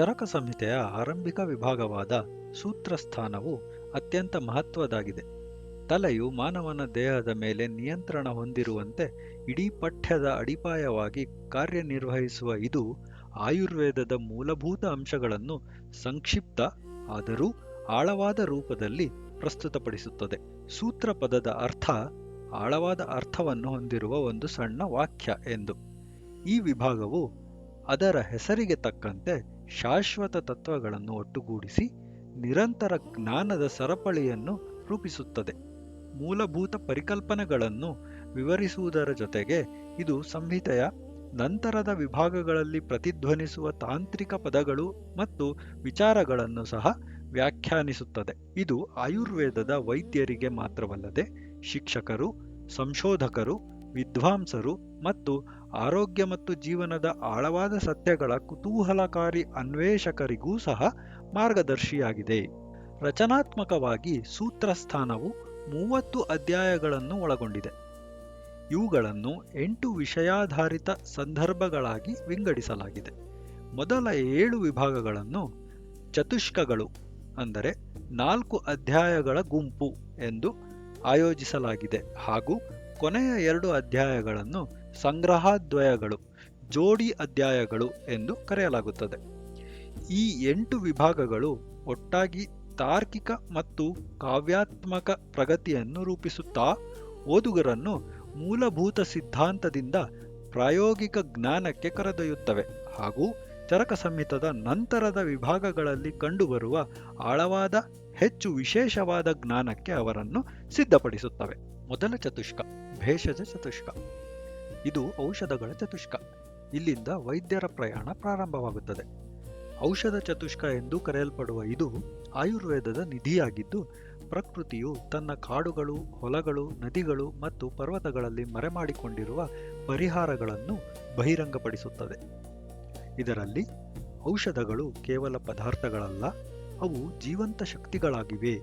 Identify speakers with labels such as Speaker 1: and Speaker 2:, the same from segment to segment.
Speaker 1: ಚರಕ ಸಂಹಿತೆಯ ಆರಂಭಿಕ ವಿಭಾಗವಾದ ಸೂತ್ರಸ್ಥಾನವು ಅತ್ಯಂತ ಮಹತ್ವದಾಗಿದೆ. ತಲೆಯು ಮಾನವನ ದೇಹದ ಮೇಲೆ ನಿಯಂತ್ರಣ ಹೊಂದಿರುವಂತೆ ಇಡೀ ಪಠ್ಯದ ಅಡಿಪಾಯವಾಗಿ ಕಾರ್ಯನಿರ್ವಹಿಸುವ ಇದು ಆಯುರ್ವೇದದ ಮೂಲಭೂತ ಅಂಶಗಳನ್ನು ಸಂಕ್ಷಿಪ್ತ ಆದರೂ ಆಳವಾದ ರೂಪದಲ್ಲಿ ಪ್ರಸ್ತುತಪಡಿಸುತ್ತದೆ. ಸೂತ್ರ ಪದದ ಅರ್ಥ ಆಳವಾದ ಅರ್ಥವನ್ನು ಹೊಂದಿರುವ ಒಂದು ಸಣ್ಣ ವಾಕ್ಯ ಎಂದು. ಈ ವಿಭಾಗವು ಅದರ ಹೆಸರಿಗೆ ತಕ್ಕಂತೆ ಶಾಶ್ವತ ತತ್ವಗಳನ್ನು ಒಟ್ಟುಗೂಡಿಸಿ ನಿರಂತರ ಜ್ಞಾನದ ಸರಪಳಿಯನ್ನು ರೂಪಿಸುತ್ತದೆ. ಮೂಲಭೂತ ಪರಿಕಲ್ಪನೆಗಳನ್ನು ವಿವರಿಸುವುದರ ಜೊತೆಗೆ ಇದು ಸಂಹಿತೆಯ ನಂತರದ ವಿಭಾಗಗಳಲ್ಲಿ ಪ್ರತಿಧ್ವನಿಸುವ ತಾಂತ್ರಿಕ ಪದಗಳು ಮತ್ತು ವಿಚಾರಗಳನ್ನು ಸಹ ವ್ಯಾಖ್ಯಾನಿಸುತ್ತದೆ. ಇದು ಆಯುರ್ವೇದದ ವೈದ್ಯರಿಗೆ ಮಾತ್ರವಲ್ಲದೆ ಶಿಕ್ಷಕರು, ಸಂಶೋಧಕರು, ವಿದ್ವಾಂಸರು ಮತ್ತು ಆರೋಗ್ಯ ಮತ್ತು ಜೀವನದ ಆಳವಾದ ಸತ್ಯಗಳ ಕುತೂಹಲಕಾರಿ ಅನ್ವೇಷಕರಿಗೂ ಸಹ ಮಾರ್ಗದರ್ಶಿಯಾಗಿದೆ. ರಚನಾತ್ಮಕವಾಗಿ ಸೂತ್ರಸ್ಥಾನವು ಮೂವತ್ತು ಅಧ್ಯಾಯಗಳನ್ನು ಒಳಗೊಂಡಿದೆ. ಇವುಗಳನ್ನು ಎಂಟು ವಿಷಯಾಧಾರಿತ ಸಂದರ್ಭಗಳಾಗಿ ವಿಂಗಡಿಸಲಾಗಿದೆ. ಮೊದಲ ಏಳು ವಿಭಾಗಗಳನ್ನು ಚತುಷ್ಕಗಳು ಅಂದರೆ ನಾಲ್ಕು ಅಧ್ಯಾಯಗಳ ಗುಂಪು ಎಂದು ಆಯೋಜಿಸಲಾಗಿದೆ ಹಾಗೂ ಕೊನೆಯ ಎರಡು ಅಧ್ಯಾಯಗಳನ್ನು ಸಂಗ್ರಹಾದ್ವಯಗಳು, ಜೋಡಿ ಅಧ್ಯಾಯಗಳು ಎಂದು ಕರೆಯಲಾಗುತ್ತದೆ. ಈ ಎಂಟು ವಿಭಾಗಗಳು ಒಟ್ಟಾಗಿ ತಾರ್ಕಿಕ ಮತ್ತು ಕಾವ್ಯಾತ್ಮಕ ಪ್ರಗತಿಯನ್ನು ರೂಪಿಸುತ್ತಾ, ಓದುಗರನ್ನು ಮೂಲಭೂತ ಸಿದ್ಧಾಂತದಿಂದ ಪ್ರಾಯೋಗಿಕ ಜ್ಞಾನಕ್ಕೆ ಕರೆದೊಯ್ಯುತ್ತವೆ ಹಾಗೂ ಚರಕ ಸಂಹಿತದ ನಂತರದ ವಿಭಾಗಗಳಲ್ಲಿ ಕಂಡುಬರುವ ಆಳವಾದ, ಹೆಚ್ಚು ವಿಶೇಷವಾದ ಜ್ಞಾನಕ್ಕೆ ಅವರನ್ನು ಸಿದ್ಧಪಡಿಸುತ್ತವೆ. ಮೊದಲ ಚತುಷ್ಕ, ಭೇಷಜ ಚತುಷ್ಕ. ಇದು ಔಷಧಗಳ ಚತುಷ್ಕ. ಇಲ್ಲಿಂದ ವೈದ್ಯರ ಪ್ರಯಾಣ ಪ್ರಾರಂಭವಾಗುತ್ತದೆ. ಔಷಧ ಚತುಷ್ಕ ಎಂದು ಕರೆಯಲ್ಪಡುವ ಇದು ಆಯುರ್ವೇದದ ನಿಧಿಯಾಗಿದ್ದು, ಪ್ರಕೃತಿಯು ತನ್ನ ಕಾಡುಗಳು, ಹೊಲಗಳು, ನದಿಗಳು ಮತ್ತು ಪರ್ವತಗಳಲ್ಲಿ ಮರೆಮಾಡಿಕೊಂಡಿರುವ ಪರಿಹಾರಗಳನ್ನು ಬಹಿರಂಗಪಡಿಸುತ್ತದೆ. ಇದರಲ್ಲಿ ಔಷಧಗಳು ಕೇವಲ ಪದಾರ್ಥಗಳಲ್ಲ, ಅವು ಜೀವಂತ ಶಕ್ತಿಗಳಾಗಿವೆ.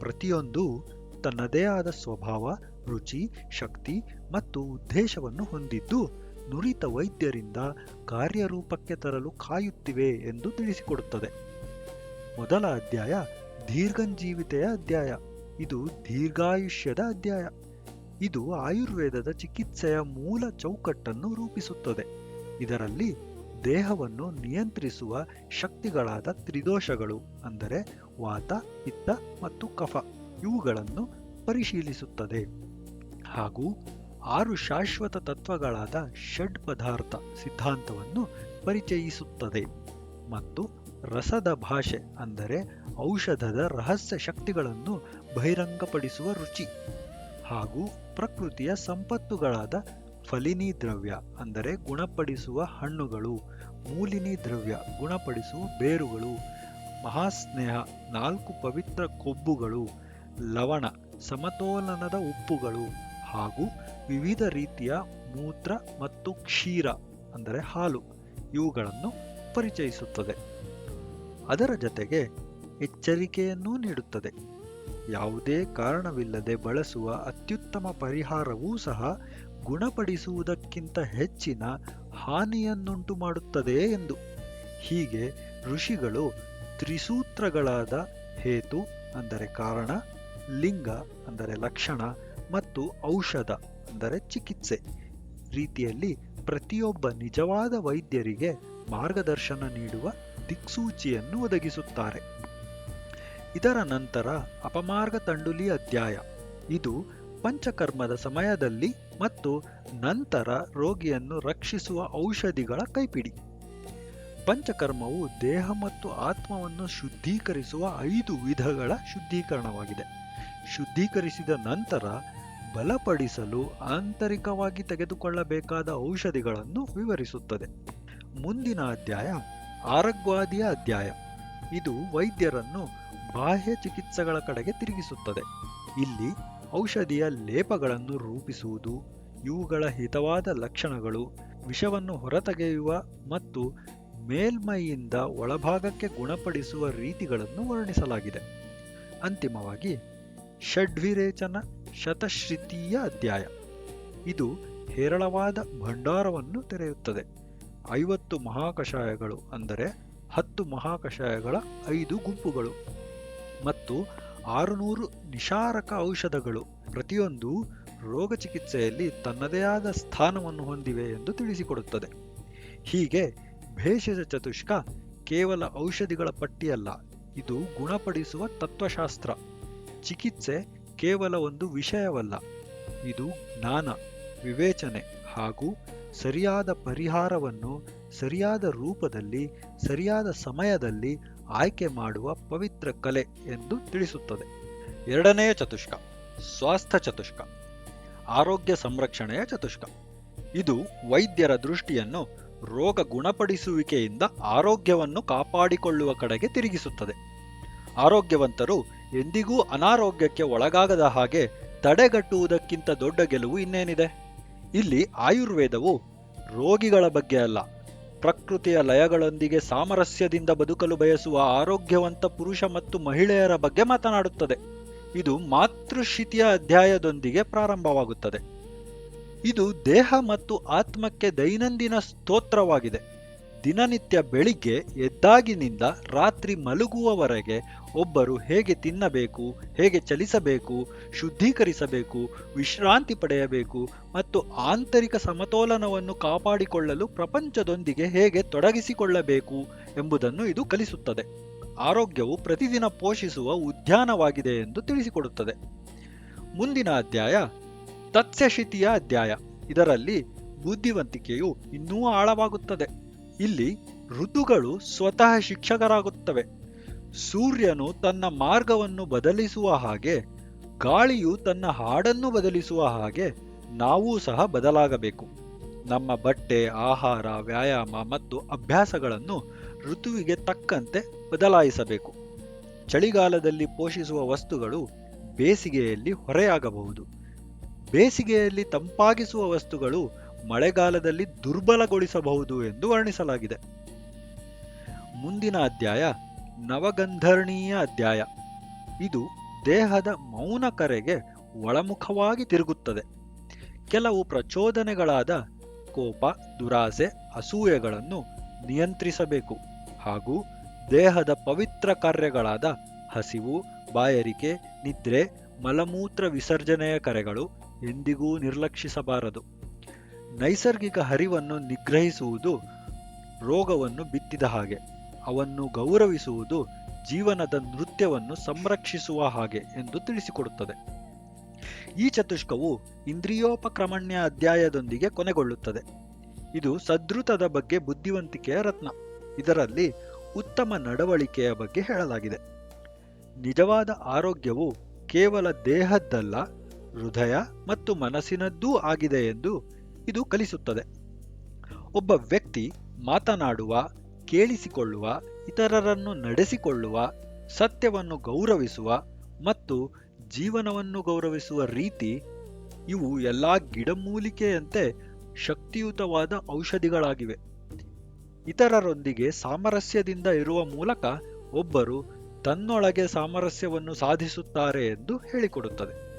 Speaker 1: ಪ್ರತಿಯೊಂದೂ ತನ್ನದೇ ಆದ ಸ್ವಭಾವ, ರುಚಿ, ಶಕ್ತಿ ಮತ್ತು ಉದ್ದೇಶವನ್ನು ಹೊಂದಿದ್ದು ನುರಿತ ವೈದ್ಯರಿಂದ ಕಾರ್ಯರೂಪಕ್ಕೆ ತರಲು ಕಾಯುತ್ತಿವೆ ಎಂದು ತಿಳಿಸಿಕೊಡುತ್ತದೆ. ಮೊದಲ ಅಧ್ಯಾಯ, ದೀರ್ಘಂಜೀವಿತೆಯ ಅಧ್ಯಾಯ. ಇದು ದೀರ್ಘಾಯುಷ್ಯದ ಅಧ್ಯಾಯ. ಇದು ಆಯುರ್ವೇದದ ಚಿಕಿತ್ಸೆಯ ಮೂಲ ಚೌಕಟ್ಟನ್ನು ರೂಪಿಸುತ್ತದೆ. ಇದರಲ್ಲಿ ದೇಹವನ್ನು ನಿಯಂತ್ರಿಸುವ ಶಕ್ತಿಗಳಾದ ತ್ರಿದೋಷಗಳು, ಅಂದರೆ ವಾತ, ಪಿತ್ತ ಮತ್ತು ಕಫ. ಇವುಗಳನ್ನು ಪರಿಶೀಲಿಸುತ್ತದೆ. ಹಾಗೂ ಆರು ಶಾಶ್ವತ ತತ್ವಗಳಾದ ಷಡ್ ಪದಾರ್ಥ ಸಿದ್ಧಾಂತವನ್ನು ಪರಿಚಯಿಸುತ್ತದೆ. ಮತ್ತು ರಸದ ಭಾಷೆ ಅಂದರೆ ಔಷಧದ ರಹಸ್ಯ ಶಕ್ತಿಗಳನ್ನು ಬಹಿರಂಗಪಡಿಸುವ ರುಚಿ ಹಾಗೂ ಪ್ರಕೃತಿಯ ಸಂಪತ್ತುಗಳಾದ ಫಲಿನಿ ದ್ರವ್ಯ ಅಂದರೆ ಗುಣಪಡಿಸುವ ಹಣ್ಣುಗಳು, ಮೂಲಿನಿ ದ್ರವ್ಯ ಗುಣಪಡಿಸುವ ಬೇರುಗಳು, ಮಹಾಸ್ನೇಹ ನಾಲ್ಕು ಪವಿತ್ರ ಕೊಬ್ಬುಗಳು ಲವಣ, ಸಮತೋಲನದ ಉಪ್ಪುಗಳು ಹಾಗೂ ವಿವಿಧ ರೀತಿಯ ಮೂತ್ರ ಮತ್ತು ಕ್ಷೀರ, ಅಂದರೆ ಹಾಲು, ಇವುಗಳನ್ನು ಪರಿಚಯಿಸುತ್ತದೆ. ಅದರ ಜೊತೆಗೆ ಎಚ್ಚರಿಕೆಯನ್ನೂ ನೀಡುತ್ತದೆ. ಯಾವುದೇ ಕಾರಣವಿಲ್ಲದೆ ಬಳಸುವ ಅತ್ಯುತ್ತಮ ಪರಿಹಾರವೂ ಸಹ ಗುಣಪಡಿಸುವುದಕ್ಕಿಂತ ಹೆಚ್ಚಿನ ಹಾನಿಯನ್ನುಂಟು ಮಾಡುತ್ತದೆ ಎಂದು. ಹೀಗೆ ಋಷಿಗಳು ತ್ರಿಸೂತ್ರಗಳಾದ ಹೇತು, ಅಂದರೆ ಕಾರಣ ಲಿಂಗ ಅಂದರೆ ಲಕ್ಷಣ ಮತ್ತು ಔಷಧ ಅಂದರೆ ಚಿಕಿತ್ಸೆ. ರೀತಿಯಲ್ಲಿ ಪ್ರತಿಯೊಬ್ಬ ನಿಜವಾದ ವೈದ್ಯರಿಗೆ ಮಾರ್ಗದರ್ಶನ ನೀಡುವ ದಿಕ್ಸೂಚಿಯನ್ನು ಒದಗಿಸುತ್ತಾರೆ. ಇದರ ನಂತರ ಅಪಮಾರ್ಗ ತಂಡುಲಿ ಅಧ್ಯಾಯ. ಇದು ಪಂಚಕರ್ಮದ ಸಮಯದಲ್ಲಿ ಮತ್ತು ನಂತರ ರೋಗಿಯನ್ನು ರಕ್ಷಿಸುವ ಔಷಧಿಗಳ ಕೈಪಿಡಿ. ಪಂಚಕರ್ಮವು ದೇಹ ಮತ್ತು ಆತ್ಮವನ್ನು ಶುದ್ಧೀಕರಿಸುವ ಐದು ವಿಧಗಳ ಶುದ್ಧೀಕರಣವಾಗಿದೆ. ಶುದ್ಧೀಕರಿಸಿದ ನಂತರ ಬಲಪಡಿಸಲು ಆಂತರಿಕವಾಗಿ ತೆಗೆದುಕೊಳ್ಳಬೇಕಾದ ಔಷಧಿಗಳನ್ನು ವಿವರಿಸುತ್ತದೆ. ಮುಂದಿನ ಅಧ್ಯಾಯ ಆರೋಗ್ಯವಾದಿಯ ಅಧ್ಯಾಯ. ಇದು ವೈದ್ಯರನ್ನು ಬಾಹ್ಯ ಚಿಕಿತ್ಸೆಗಳ ಕಡೆಗೆ ತಿರುಗಿಸುತ್ತದೆ. ಇಲ್ಲಿ ಔಷಧಿಯ ಲೇಪಗಳನ್ನು ರೂಪಿಸುವುದು, ಇವುಗಳ ಹಿತವಾದ ಲಕ್ಷಣಗಳು, ವಿಷವನ್ನು ಹೊರತೆಗೆಯುವ ಮತ್ತು ಮೇಲ್ಮೈಯಿಂದ ಒಳಭಾಗಕ್ಕೆ ಗುಣಪಡಿಸುವ ರೀತಿಗಳನ್ನು ವರ್ಣಿಸಲಾಗಿದೆ. ಅಂತಿಮವಾಗಿ, ಷಡ್ವಿರೇಚನ ಶತಶ್ರಿತೀಯ ಅಧ್ಯಾಯ. ಇದು ಹೇರಳವಾದ ಭಂಡಾರವನ್ನು ತೆರೆಯುತ್ತದೆ. ಐವತ್ತು ಮಹಾಕಷಾಯಗಳು ಅಂದರೆ ಹತ್ತು ಮಹಾಕಷಾಯಗಳ ಐದು ಗುಂಪುಗಳು ಮತ್ತು ಆರುನೂರು ನಿಶಾರಕ ಔಷಧಗಳು ಪ್ರತಿಯೊಂದು ರೋಗ ಚಿಕಿತ್ಸೆಯಲ್ಲಿ ತನ್ನದೇ ಆದ ಸ್ಥಾನವನ್ನು ಹೊಂದಿವೆ ಎಂದು ತಿಳಿಸಿಕೊಡುತ್ತದೆ. ಹೀಗೆ ಭೇಷಜ ಚತುಷ್ಕ ಕೇವಲ ಔಷಧಿಗಳ ಪಟ್ಟಿಯಲ್ಲ, ಇದು ಗುಣಪಡಿಸುವ ತತ್ವಶಾಸ್ತ್ರ. ಚಿಕಿತ್ಸೆ ಕೇವಲ ಒಂದು ವಿಷಯವಲ್ಲ, ಇದು ಜ್ಞಾನ, ವಿವೇಚನೆ ಹಾಗೂ ಸರಿಯಾದ ಪರಿಹಾರವನ್ನು ಸರಿಯಾದ ರೂಪದಲ್ಲಿ, ಸರಿಯಾದ ಸಮಯದಲ್ಲಿ ಆಯ್ಕೆ ಮಾಡುವ ಪವಿತ್ರ ಕಲೆ ಎಂದು ತಿಳಿಸುತ್ತದೆ. ಎರಡನೆಯ ಚತುಷ್ಕ, ಸ್ವಾಸ್ಥ್ಯ ಚತುಷ್ಕ, ಆರೋಗ್ಯ ಸಂರಕ್ಷಣೆಯ ಚತುಷ್ಕ. ಇದು ವೈದ್ಯರ ದೃಷ್ಟಿಯನ್ನು ರೋಗ ಗುಣಪಡಿಸುವಿಕೆಯಿಂದ ಆರೋಗ್ಯವನ್ನು ಕಾಪಾಡಿಕೊಳ್ಳುವ ಕಡೆಗೆ ತಿರುಗಿಸುತ್ತದೆ. ಆರೋಗ್ಯವಂತರು ಎಂದಿಗೂ ಅನಾರೋಗ್ಯಕ್ಕೆ ಒಳಗಾಗದ ಹಾಗೆ ತಡೆಗಟ್ಟುವುದಕ್ಕಿಂತ ದೊಡ್ಡ ಗೆಲುವು ಇನ್ನೇನಿದೆ? ಇಲ್ಲಿ ಆಯುರ್ವೇದವು ರೋಗಿಗಳ ಬಗ್ಗೆ ಅಲ್ಲ, ಪ್ರಕೃತಿಯ ಲಯಗಳೊಂದಿಗೆ ಸಾಮರಸ್ಯದಿಂದ ಬದುಕಲು ಬಯಸುವ ಆರೋಗ್ಯವಂತ ಪುರುಷ ಮತ್ತು ಮಹಿಳೆಯರ ಬಗ್ಗೆ ಮಾತನಾಡುತ್ತದೆ. ಇದು ಮಾತೃಶಿತಿಯ ಅಧ್ಯಾಯದೊಂದಿಗೆ ಪ್ರಾರಂಭವಾಗುತ್ತದೆ. ಇದು ದೇಹ ಮತ್ತು ಆತ್ಮಕ್ಕೆ ದೈನಂದಿನ ಸ್ತೋತ್ರವಾಗಿದೆ. ದಿನನಿತ್ಯ ಬೆಳಿಗ್ಗೆ ಎದ್ದಾಗಿನಿಂದ ರಾತ್ರಿ ಮಲಗುವವರೆಗೆ ಒಬ್ಬರು ಹೇಗೆ ತಿನ್ನಬೇಕು, ಹೇಗೆ ಚಲಿಸಬೇಕು, ಶುದ್ಧೀಕರಿಸಬೇಕು, ವಿಶ್ರಾಂತಿ ಪಡೆಯಬೇಕು ಮತ್ತು ಆಂತರಿಕ ಸಮತೋಲನವನ್ನು ಕಾಪಾಡಿಕೊಳ್ಳಲು ಪ್ರಪಂಚದೊಂದಿಗೆ ಹೇಗೆ ತೊಡಗಿಸಿಕೊಳ್ಳಬೇಕು ಎಂಬುದನ್ನು ಇದು ಕಲಿಸುತ್ತದೆ. ಆರೋಗ್ಯವು ಪ್ರತಿದಿನ ಪೋಷಿಸುವ ಉದ್ಯಾನವಾಗಿದೆ ಎಂದು ತಿಳಿಸಿಕೊಡುತ್ತದೆ. ಮುಂದಿನ ಅಧ್ಯಾಯ ತತ್ಸ್ಯಶಿತಿಯ ಅಧ್ಯಾಯ. ಇದರಲ್ಲಿ ಬುದ್ಧಿವಂತಿಕೆಯು ಇನ್ನೂ ಆಳವಾಗುತ್ತದೆ. ಇಲ್ಲಿ ಋತುಗಳು ಸ್ವತಃ ಶಿಕ್ಷಕರಾಗುತ್ತವೆ. ಸೂರ್ಯನು ತನ್ನ ಮಾರ್ಗವನ್ನು ಬದಲಿಸುವ ಹಾಗೆ, ಗಾಳಿಯು ತನ್ನ ಹಾಡನ್ನು ಬದಲಿಸುವ ಹಾಗೆ ನಾವೂ ಸಹ ಬದಲಾಗಬೇಕು. ನಮ್ಮ ಬಟ್ಟೆ, ಆಹಾರ, ವ್ಯಾಯಾಮ ಮತ್ತು ಅಭ್ಯಾಸಗಳನ್ನು ಋತುವಿಗೆ ತಕ್ಕಂತೆ ಬದಲಾಯಿಸಬೇಕು. ಚಳಿಗಾಲದಲ್ಲಿ ಪೋಷಿಸುವ ವಸ್ತುಗಳು ಬೇಸಿಗೆಯಲ್ಲಿ ಹೊರೆಯಾಗಬಹುದು. ಬೇಸಿಗೆಯಲ್ಲಿ ತಂಪಾಗಿಸುವ ವಸ್ತುಗಳು ಮಳೆಗಾಲದಲ್ಲಿ ದುರ್ಬಲಗೊಳಿಸಬಹುದು ಎಂದು ವರ್ಣಿಸಲಾಗಿದೆ. ಮುಂದಿನ ಅಧ್ಯಾಯ, ನವಗಂಧರ್ಣೀಯ ಅಧ್ಯಾಯ. ಇದು ದೇಹದ ಮೌನ ಕರೆಗೆ ಒಳಮುಖವಾಗಿ ತಿರುಗುತ್ತದೆ. ಕೆಲವು ಪ್ರಚೋದನೆಗಳಾದ ಕೋಪ, ದುರಾಸೆ, ಅಸೂಯೆಗಳನ್ನು ನಿಯಂತ್ರಿಸಬೇಕು ಹಾಗೂ ದೇಹದ ಪವಿತ್ರ ಕಾರ್ಯಗಳಾದ ಹಸಿವು, ಬಾಯರಿಕೆ, ನಿದ್ರೆ, ಮಲಮೂತ್ರ ವಿಸರ್ಜನೆಯ ಕರೆಗಳು ಎಂದಿಗೂ ನಿರ್ಲಕ್ಷಿಸಬಾರದು. ನೈಸರ್ಗಿಕ ಹರಿವನ್ನು ನಿಗ್ರಹಿಸುವುದು ರೋಗವನ್ನು ಬಿತ್ತಿದ ಹಾಗೆ, ಅವನ್ನು ಗೌರವಿಸುವುದು ಜೀವನದ ನೃತ್ಯವನ್ನು ಸಂರಕ್ಷಿಸುವ ಹಾಗೆ ಎಂದು ತಿಳಿಸಿಕೊಡುತ್ತದೆ. ಈ ಚತುಷ್ಕವು ಇಂದ್ರಿಯೋಪಕ್ರಮಣ್ಯ ಅಧ್ಯಾಯದೊಂದಿಗೆ ಕೊನೆಗೊಳ್ಳುತ್ತದೆ. ಇದು ಸದೃತದ ಬಗ್ಗೆ ಬುದ್ಧಿವಂತಿಕೆಯ ರತ್ನ. ಇದರಲ್ಲಿ ಉತ್ತಮ ನಡವಳಿಕೆಯ ಬಗ್ಗೆ ಹೇಳಲಾಗಿದೆ. ನಿಜವಾದ ಆರೋಗ್ಯವು ಕೇವಲ ದೇಹದ್ದಲ್ಲ ಹೃದಯ ಮತ್ತು ಮನಸ್ಸಿನದ್ದೂ ಆಗಿದೆ ಎಂದು ಇದು ಕಲಿಸುತ್ತದೆ. ಒಬ್ಬ ವ್ಯಕ್ತಿ ಮಾತನಾಡುವ, ಕೇಳಿಸಿಕೊಳ್ಳುವ, ಇತರರನ್ನು ನಡೆಸಿಕೊಳ್ಳುವ, ಸತ್ಯವನ್ನು ಗೌರವಿಸುವ ಮತ್ತು ಜೀವನವನ್ನು ಗೌರವಿಸುವ ರೀತಿ ಇವು ಎಲ್ಲ ಗಿಡಮೂಲಿಕೆಯಂತೆ ಶಕ್ತಿಯುತವಾದ ಔಷಧಿಗಳಾಗಿವೆ. ಇತರರೊಂದಿಗೆ ಸಾಮರಸ್ಯದಿಂದ ಇರುವ ಮೂಲಕ ಒಬ್ಬರು ತನ್ನೊಳಗೆ ಸಾಮರಸ್ಯವನ್ನು ಸಾಧಿಸುತ್ತಾರೆ ಎಂದು ಹೇಳಿಕೊಡುತ್ತದೆ.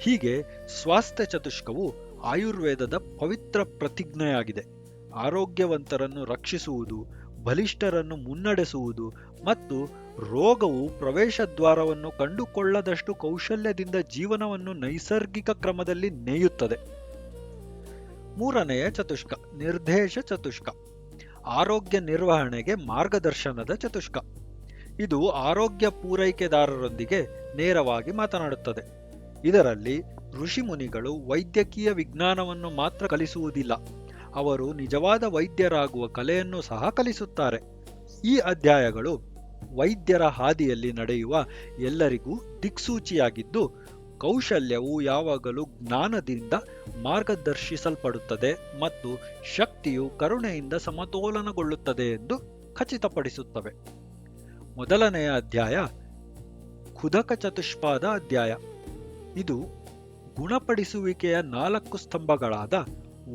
Speaker 1: ಹೀಗೆ ಸ್ವಾಸ್ಥ್ಯ ಚತುಷ್ಕವು ಆಯುರ್ವೇದದ ಪವಿತ್ರ ಪ್ರತಿಜ್ಞೆಯಾಗಿದೆ. ಆರೋಗ್ಯವಂತರನ್ನು ರಕ್ಷಿಸುವುದು, ಬಲಿಷ್ಠರನ್ನು ಮುನ್ನಡೆಸುವುದು ಮತ್ತು ರೋಗವು ಪ್ರವೇಶ ದ್ವಾರವನ್ನು ಕಂಡುಕೊಳ್ಳದಷ್ಟು ಕೌಶಲ್ಯದಿಂದ ಜೀವನವನ್ನು ನೈಸರ್ಗಿಕ ಕ್ರಮದಲ್ಲಿ ನೇಯುತ್ತದೆ. ಮೂರನೆಯ ಚತುಷ್ಕ, ನಿರ್ದೇಶ ಚತುಷ್ಕ. ಆರೋಗ್ಯ ನಿರ್ವಹಣೆಗೆ ಮಾರ್ಗದರ್ಶನದ ಚತುಷ್ಕ. ಇದು ಆರೋಗ್ಯ ಪೂರೈಕೆದಾರರೊಂದಿಗೆ ನೇರವಾಗಿ ಮಾತನಾಡುತ್ತದೆ. ಇದರಲ್ಲಿ ಋಷಿಮುನಿಗಳು ವೈದ್ಯಕೀಯ ವಿಜ್ಞಾನವನ್ನು ಮಾತ್ರ ಕಲಿಸುವುದಿಲ್ಲ. ಅವರು ನಿಜವಾದ ವೈದ್ಯರಾಗುವ ಕಲೆಯನ್ನು ಸಹ ಕಲಿಸುತ್ತಾರೆ. ಈ ಅಧ್ಯಾಯಗಳು ವೈದ್ಯರ ಹಾದಿಯಲ್ಲಿ ನಡೆಯುವ ಎಲ್ಲರಿಗೂ ದಿಕ್ಸೂಚಿಯಾಗಿದ್ದು, ಕೌಶಲ್ಯವು ಯಾವಾಗಲೂ ಜ್ಞಾನದಿಂದ ಮಾರ್ಗದರ್ಶಿಸಲ್ಪಡುತ್ತದೆ ಮತ್ತು ಶಕ್ತಿಯು ಕರುಣೆಯಿಂದ ಸಮತೋಲನಗೊಳ್ಳುತ್ತದೆ ಎಂದು ಖಚಿತಪಡಿಸುತ್ತವೆ. ಮೊದಲನೆಯ ಅಧ್ಯಾಯ, ಖುದಕ ಚತುಷ್ಪಾದ ಅಧ್ಯಾಯ. ಇದು ಗುಣಪಡಿಸುವಿಕೆಯ ನಾಲ್ಕು ಸ್ತಂಭಗಳಾದ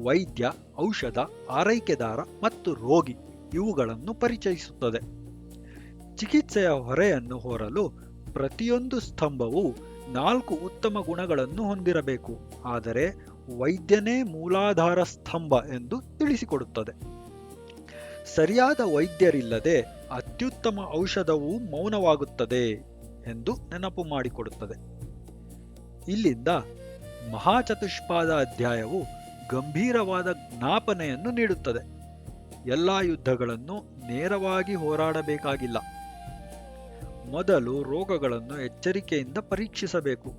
Speaker 1: ವೈದ್ಯ, ಔಷಧ, ಆರೈಕೆದಾರ ಮತ್ತು ರೋಗಿ ಇವುಗಳನ್ನು ಪರಿಚಯಿಸುತ್ತದೆ. ಚಿಕಿತ್ಸೆಯ ಹೊರೆಯನ್ನು ಹೊರಲು ಪ್ರತಿಯೊಂದು ಸ್ತಂಭವು ನಾಲ್ಕು ಉತ್ತಮ ಗುಣಗಳನ್ನು ಹೊಂದಿರಬೇಕು. ಆದರೆ ವೈದ್ಯನೇ ಮೂಲಾಧಾರ ಸ್ತಂಭ ಎಂದು ತಿಳಿಸಿಕೊಡುತ್ತದೆ. ಸರಿಯಾದ ವೈದ್ಯರಿಲ್ಲದೆ ಅತ್ಯುತ್ತಮ ಔಷಧವು ಮೌನವಾಗುತ್ತದೆ ಎಂದು ನೆನಪು ಮಾಡಿಕೊಡುತ್ತದೆ. ಇಲ್ಲಿಂದ ಮಹಾಚತುಷ್ಪಾದ ಅಧ್ಯಾಯವು ಗಂಭೀರವಾದ ಜ್ಞಾಪನೆಯನ್ನು ನೀಡುತ್ತದೆ. ಎಲ್ಲ ಯುದ್ಧಗಳನ್ನು ನೇರವಾಗಿ ಹೋರಾಡಬೇಕಾಗಿಲ್ಲ. ಮೊದಲು ರೋಗಗಳನ್ನು ಎಚ್ಚರಿಕೆಯಿಂದ ಪರೀಕ್ಷಿಸಬೇಕು.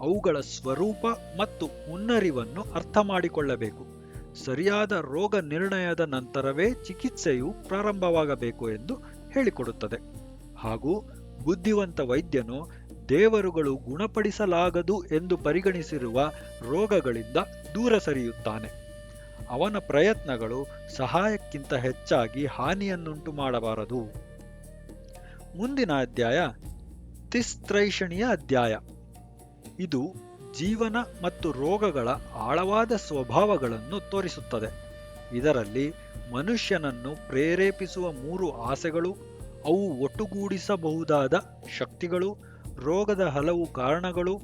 Speaker 1: ಅವುಗಳ ಸ್ವರೂಪ ಮತ್ತು ಮುನ್ನರಿವನ್ನು ಅರ್ಥ ಮಾಡಿಕೊಳ್ಳಬೇಕು. ಸರಿಯಾದ ರೋಗ ನಿರ್ಣಯದ ನಂತರವೇ ಚಿಕಿತ್ಸೆಯು ಪ್ರಾರಂಭವಾಗಬೇಕು ಎಂದು ಹೇಳಿಕೊಡುತ್ತದೆ. ಹಾಗೂ ಬುದ್ಧಿವಂತ ವೈದ್ಯನು ದೇವರುಗಳು ಗುಣಪಡಿಸಲಾಗದು ಎಂದು ಪರಿಗಣಿಸಿರುವ ರೋಗಗಳಿಂದ ದೂರ ಸರಿಯುತ್ತಾನೆ. ಅವನ ಪ್ರಯತ್ನಗಳು ಸಹಾಯಕ್ಕಿಂತ ಹೆಚ್ಚಾಗಿ ಹಾನಿಯನ್ನುಂಟು ಮಾಡಬಾರದು. ಮುಂದಿನ ಅಧ್ಯಾಯ, ತಿಸ್ತ್ರೈಷಣಿಯ ಅಧ್ಯಾಯ. ಇದು ಜೀವನ ಮತ್ತು ರೋಗಗಳ ಆಳವಾದ ಸ್ವಭಾವಗಳನ್ನು ತೋರಿಸುತ್ತದೆ. ಇದರಲ್ಲಿ ಮನುಷ್ಯನನ್ನು ಪ್ರೇರೇಪಿಸುವ ಮೂರು ಆಸೆಗಳು, ಅವು ಒಟ್ಟುಗೂಡಿಸಬಹುದಾದ ಶಕ್ತಿಗಳು ರೋಗದ ಹಲವು ಕಾರಣಗಳು,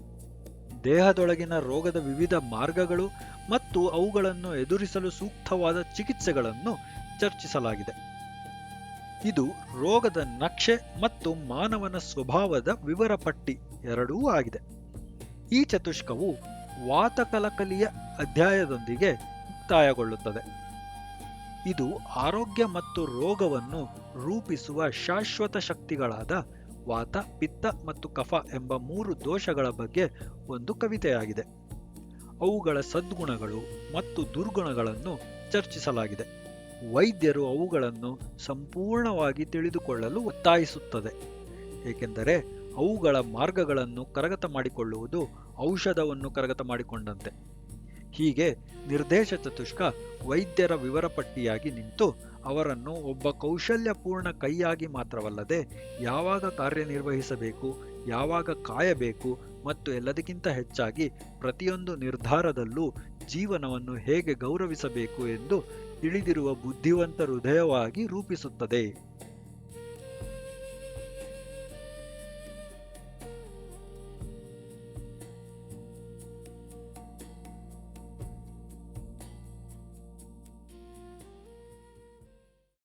Speaker 1: ದೇಹದೊಳಗಿನ ರೋಗದ ವಿವಿಧ ಮಾರ್ಗಗಳು ಮತ್ತು ಅವುಗಳನ್ನು ಎದುರಿಸಲು ಸೂಕ್ತವಾದ ಚಿಕಿತ್ಸೆಗಳನ್ನು ಚರ್ಚಿಸಲಾಗಿದೆ. ಇದು ರೋಗದ ನಕ್ಷೆ ಮತ್ತು ಮಾನವನ ಸ್ವಭಾವದ ವಿವರ ಪಟ್ಟಿ ಎರಡೂ ಆಗಿದೆ. ಈ ಚತುಷ್ಕವು ವಾತಕಲಕಲಿಯ ಅಧ್ಯಾಯದೊಂದಿಗೆ ಮುಕ್ತಾಯಗೊಳ್ಳುತ್ತದೆ. ಇದು ಆರೋಗ್ಯ ಮತ್ತು ರೋಗವನ್ನು ರೂಪಿಸುವ ಶಾಶ್ವತ ಶಕ್ತಿಗಳಾದ ವಾತ, ಪಿತ್ತ ಮತ್ತು ಕಫ ಎಂಬ ಮೂರು ದೋಷಗಳ ಬಗ್ಗೆ ಒಂದು ಕವಿತೆಯಾಗಿದೆ. ಅವುಗಳ ಸದ್ಗುಣಗಳು ಮತ್ತು ದುರ್ಗುಣಗಳನ್ನು ಚರ್ಚಿಸಲಾಗಿದೆ. ವೈದ್ಯರು ಅವುಗಳನ್ನು ಸಂಪೂರ್ಣವಾಗಿ ತಿಳಿದುಕೊಳ್ಳಲು ಒತ್ತಾಯಿಸುತ್ತದೆ. ಏಕೆಂದರೆ ಅವುಗಳ ಮಾರ್ಗಗಳನ್ನು ಕರಗತ ಮಾಡಿಕೊಳ್ಳುವುದು ಔಷಧವನ್ನು ಕರಗತ ಮಾಡಿಕೊಂಡಂತೆ. ಹೀಗೆ ನಿರ್ದೇಶ ಚತುಷ್ಕ ವೈದ್ಯರ ವಿವರ ಪಟ್ಟಿಯಾಗಿ ನಿಂತು ಅವರನ್ನು ಒಬ್ಬ ಕೌಶಲ್ಯಪೂರ್ಣ ಕೈಯಾಗಿ ಮಾತ್ರವಲ್ಲದೆ ಯಾವಾಗ ಕಾರ್ಯನಿರ್ವಹಿಸಬೇಕು, ಯಾವಾಗ ಕಾಯಬೇಕು ಮತ್ತು ಎಲ್ಲದಕ್ಕಿಂತ ಹೆಚ್ಚಾಗಿ ಪ್ರತಿಯೊಂದು ನಿರ್ಧಾರದಲ್ಲೂ ಜೀವನವನ್ನು ಹೇಗೆ ಗೌರವಿಸಬೇಕು ಎಂದು ತಿಳಿದಿರುವ ಬುದ್ಧಿವಂತ ಹೃದಯವಾಗಿ ರೂಪಿಸುತ್ತದೆ.